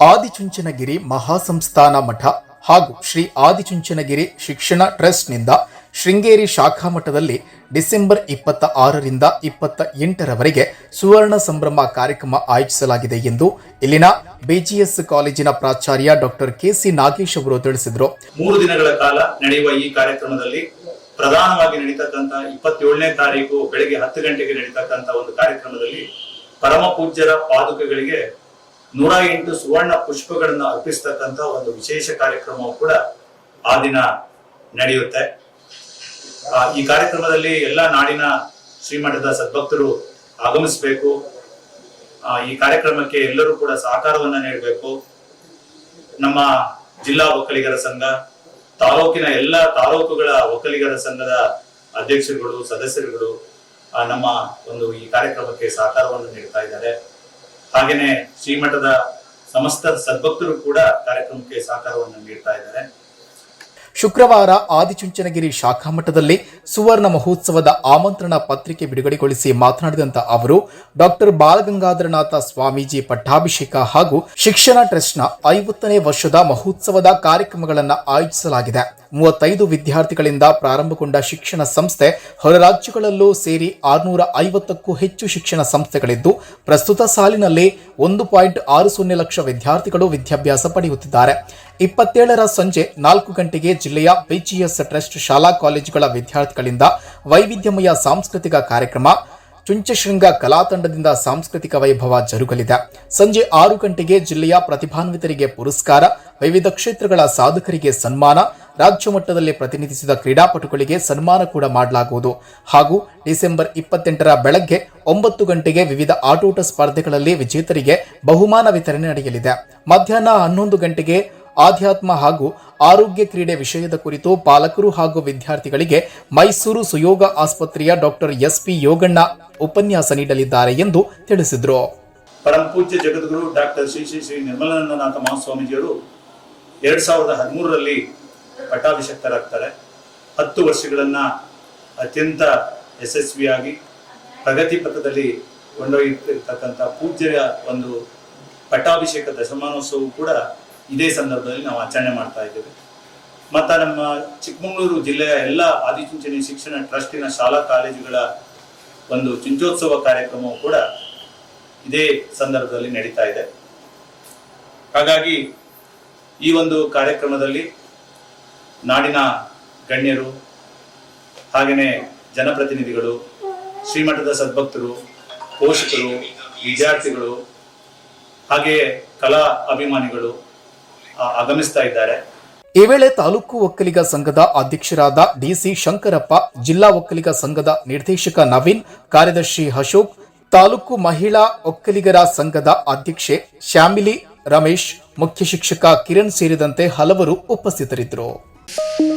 ಆದಿಚುಂಚನಗಿರಿ ಮಹಾಸಂಸ್ಥಾನ ಮಠ ಹಾಗೂ ಶ್ರೀ ಆದಿಚುಂಚನಗಿರಿ ಶಿಕ್ಷಣ ಟ್ರಸ್ಟ್ನಿಂದ ಶೃಂಗೇರಿ ಶಾಖಾ ಮಠದಲ್ಲಿ ಡಿಸೆಂಬರ್ ಇಪ್ಪತ್ತ ಆರರಿಂದ ಇಪ್ಪತ್ತ ಎಂಟರವರೆಗೆ ಸುವರ್ಣ ಸಂಭ್ರಮ ಕಾರ್ಯಕ್ರಮ ಆಯೋಜಿಸಲಾಗಿದೆ ಎಂದು ಇಲ್ಲಿನ ಬಿಜಿಎಸ್ ಕಾಲೇಜಿನ ಪ್ರಾಚಾರ್ಯ ಡಾಕ್ಟರ್ ಕೆಸಿ ನಾಗೇಶ್ ಅವರು ತಿಳಿಸಿದರು. ಮೂರು ದಿನಗಳ ಕಾಲ ನಡೆಯುವ ಈ ಕಾರ್ಯಕ್ರಮದಲ್ಲಿ ಪ್ರಧಾನವಾಗಿ ನಡೀತಕ್ಕಂತಹ ಇಪ್ಪತ್ತೇಳನೇ ತಾರೀಕು ಬೆಳಗ್ಗೆ ಹತ್ತು ಗಂಟೆಗೆ ನಡೀತಕ್ಕಂತಹ ಒಂದು ಕಾರ್ಯಕ್ರಮದಲ್ಲಿ ಪರಮ ಪೂಜ್ಯರ ಪಾದುಕೆಗಳಿಗೆ ನೂರ ಎಂಟು ಸುವರ್ಣ ಪುಷ್ಪಗಳನ್ನು ಅರ್ಪಿಸ್ತಕ್ಕಂತ ಒಂದು ವಿಶೇಷ ಕಾರ್ಯಕ್ರಮವು ಕೂಡ ಆ ದಿನ ನಡೆಯುತ್ತೆ. ಈ ಕಾರ್ಯಕ್ರಮದಲ್ಲಿ ಎಲ್ಲ ನಾಡಿನ ಶ್ರೀಮಠದ ಸದ್ಭಕ್ತರು ಆಗಮಿಸಬೇಕು. ಈ ಕಾರ್ಯಕ್ರಮಕ್ಕೆ ಎಲ್ಲರೂ ಕೂಡ ಸಹಕಾರವನ್ನ ನೀಡಬೇಕು. ನಮ್ಮ ಜಿಲ್ಲಾ ಒಕ್ಕಲಿಗರ ಸಂಘ, ತಾಲೂಕಿನ ಎಲ್ಲ ತಾಲೂಕುಗಳ ಒಕ್ಕಲಿಗರ ಸಂಘದ ಅಧ್ಯಕ್ಷರುಗಳು, ಸದಸ್ಯರುಗಳು ನಮ್ಮ ಒಂದು ಈ ಕಾರ್ಯಕ್ರಮಕ್ಕೆ ಸಹಕಾರವನ್ನು ನೀಡ್ತಾ ಇದ್ದಾರೆ. ಹಾಗೇನೆ ಶ್ರೀಮಠದ ಸಮಸ್ತ ಸದ್ಭಕ್ತರು ಕೂಡ ಕಾರ್ಯಕ್ರಮಕ್ಕೆ ಸಹಕಾರವನ್ನು ನೀಡ್ತಾ ಇದ್ದಾರೆ. ಶುಕ್ರವಾರ ಆದಿಚುಂಚನಗಿರಿ ಶಾಖಾ ಮಠದಲ್ಲಿ ಸುವರ್ಣ ಮಹೋತ್ಸವದ ಆಮಂತ್ರಣ ಪತ್ರಿಕೆ ಬಿಡುಗಡೆಗೊಳಿಸಿ ಮಾತನಾಡಿದಂತ ಅವರು, ಡಾಕ್ಟರ್ ಬಾಲಗಂಗಾಧರನಾಥ ಸ್ವಾಮೀಜಿ ಪಟ್ಟಾಭಿಷೇಕ ಹಾಗೂ ಶಿಕ್ಷಣ ಟ್ರಸ್ಟ್ನ ಐವತ್ತನೇ ವರ್ಷದ ಮಹೋತ್ಸವದ ಕಾರ್ಯಕ್ರಮಗಳನ್ನು ಆಯೋಜಿಸಲಾಗಿದೆ. ಮೂವತ್ತೈದು ವಿದ್ಯಾರ್ಥಿಗಳಿಂದ ಪ್ರಾರಂಭಗೊಂಡ ಶಿಕ್ಷಣ ಸಂಸ್ಥೆ ಹೊರ ರಾಜ್ಯಗಳಲ್ಲೂ ಸೇರಿ ಆರುನೂರ ಐವತ್ತಕ್ಕೂ ಹೆಚ್ಚು ಶಿಕ್ಷಣ ಸಂಸ್ಥೆಗಳಿದ್ದು, ಪ್ರಸ್ತುತ ಸಾಲಿನಲ್ಲಿ ಒಂದು ಪಾಯಿಂಟ್ ಆರು ಸೊನ್ನೆ ಲಕ್ಷ ವಿದ್ಯಾರ್ಥಿಗಳು ವಿದ್ಯಾಭ್ಯಾಸ ಪಡೆಯುತ್ತಿದ್ದಾರೆ. ಇಪ್ಪತ್ತೇಳರ ಸಂಜೆ ನಾಲ್ಕು ಗಂಟೆಗೆ ಜಿಲ್ಲೆಯ ಬಿಜಿಎಸ್ ಟ್ರಸ್ಟ್ ಶಾಲಾ ಕಾಲೇಜುಗಳ ವಿದ್ಯಾರ್ಥಿಗಳಿಂದ ವೈವಿಧ್ಯಮಯ ಸಾಂಸ್ಕೃತಿಕ ಕಾರ್ಯಕ್ರಮ, ಚುಂಚಶೃಂಗ ಕಲಾತಂಡದಿಂದ ಸಾಂಸ್ಕೃತಿಕ ವೈಭವ ಜರುಗಲಿದೆ. ಸಂಜೆ ಆರು ಗಂಟೆಗೆ ಜಿಲ್ಲೆಯ ಪ್ರತಿಭಾನ್ವಿತರಿಗೆ ಪುರಸ್ಕಾರ, ವಿವಿಧ ಕ್ಷೇತ್ರಗಳ ಸಾಧಕರಿಗೆ ಸನ್ಮಾನ ರಾಜ್ಯ ಮಟ್ಟದಲ್ಲಿ ಪ್ರತಿನಿಧಿಸಿದ ಕ್ರೀಡಾಪಟುಗಳಿಗೆ ಸನ್ಮಾನ ಕೂಡ ಮಾಡಲಾಗುವುದು. ಹಾಗೂ ಡಿಸೆಂಬರ್ ಇಪ್ಪತ್ತೆಂಟರ ಬೆಳಗ್ಗೆ ಒಂಬತ್ತು ಗಂಟೆಗೆ ವಿವಿಧ ಆಟೋಟ ಸ್ಪರ್ಧೆಗಳಲ್ಲಿ ವಿಜೇತರಿಗೆ ಬಹುಮಾನ ವಿತರಣೆ ನಡೆಯಲಿದೆ. ಮಧ್ಯಾಹ್ನ ಹನ್ನೊಂದು ಗಂಟೆಗೆ ಆಧ್ಯಾತ್ಮ ಹಾಗೂ ಆರೋಗ್ಯ ಕ್ರೀಡೆ ವಿಷಯದ ಕುರಿತು ಪಾಲಕರು ಹಾಗೂ ವಿದ್ಯಾರ್ಥಿಗಳಿಗೆ ಮೈಸೂರು ಸುಯೋಗ ಆಸ್ಪತ್ರೆಯ ಡಾಕ್ಟರ್ ಎಸ್ಪಿ ಯೋಗಣ್ಣ ಉಪನ್ಯಾಸ ನೀಡಲಿದ್ದಾರೆ ಎಂದು ತಿಳಿಸಿದರು. ಪರಂ ಪೂಜ್ಯ ಜಗದ್ಗುರು ಡಾಕ್ಟರ್ ಶ್ರೀ ಶ್ರೀ ಶ್ರೀ ನಿರ್ಮಲಾನಂದನಾಥ ಮಹಾಸ್ವಾಮೀಜಿಯವರು ಎರಡ್ ಸಾವಿರದ ಹದಿಮೂರರಲ್ಲಿ ಪಟ್ಟಾಭಿಷಕ್ತರಾಗ್ತಾರೆ. ಹತ್ತು ವರ್ಷಗಳನ್ನ ಅತ್ಯಂತ ಯಶಸ್ವಿಯಾಗಿ ಪ್ರಗತಿ ಪಥದಲ್ಲಿ ಕೊಂಡೊಯ್ಯಿರ್ತಕ್ಕಂಥ ಪೂಜ್ಯರ ಒಂದು ಪಟ್ಟಾಭಿಷೇಕ ದಶಮಾನೋತ್ಸವ ಕೂಡ ಇದೇ ಸಂದರ್ಭದಲ್ಲಿ ನಾವು ಆಚರಣೆ ಮಾಡ್ತಾ ಇದ್ದೇವೆ. ಮತ್ತು ನಮ್ಮ ಚಿಕ್ಕಮಗಳೂರು ಜಿಲ್ಲೆಯ ಎಲ್ಲ ಆದಿಚುಂಚನಿ ಶಿಕ್ಷಣ ಟ್ರಸ್ಟಿನ ಶಾಲಾ ಕಾಲೇಜುಗಳ ಒಂದು ಚುಂಚೋತ್ಸವ ಕಾರ್ಯಕ್ರಮವು ಕೂಡ ಇದೇ ಸಂದರ್ಭದಲ್ಲಿ ನಡೀತಾ ಇದೆ. ಹಾಗಾಗಿ ಈ ಒಂದು ಕಾರ್ಯಕ್ರಮದಲ್ಲಿ ನಾಡಿನ ಗಣ್ಯರು ಹಾಗೆಯೇ ಜನಪ್ರತಿನಿಧಿಗಳು, ಶ್ರೀಮಠದ ಸದ್ಭಕ್ತರು, ಪೋಷಕರು, ವಿದ್ಯಾರ್ಥಿಗಳು ಹಾಗೆಯೇ ಕಲಾ ಅಭಿಮಾನಿಗಳು ಆಗಮಿಸ್ತಾ ಇದ್ದಾರೆ. ಈ ವೇಳೆ ತಾಲೂಕು ಒಕ್ಕಲಿಗ ಸಂಘದ ಅಧ್ಯಕ್ಷರಾದ ಡಿಸಿ ಶಂಕರಪ್ಪ, ಜಿಲ್ಲಾ ಒಕ್ಕಲಿಗ ಸಂಘದ ನಿರ್ದೇಶಕ ನವೀನ್, ಕಾರ್ಯದರ್ಶಿ ಅಶೋಕ್, ತಾಲೂಕು ಮಹಿಳಾ ಒಕ್ಕಲಿಗರ ಸಂಘದ ಅಧ್ಯಕ್ಷೆ ಶ್ಯಾಮಿಲಿ ರಮೇಶ್, ಮುಖ್ಯ ಶಿಕ್ಷಕ ಕಿರಣ್ ಸೇರಿದಂತೆ ಹಲವರು ಉಪಸ್ಥಿತರಿದ್ದರು. you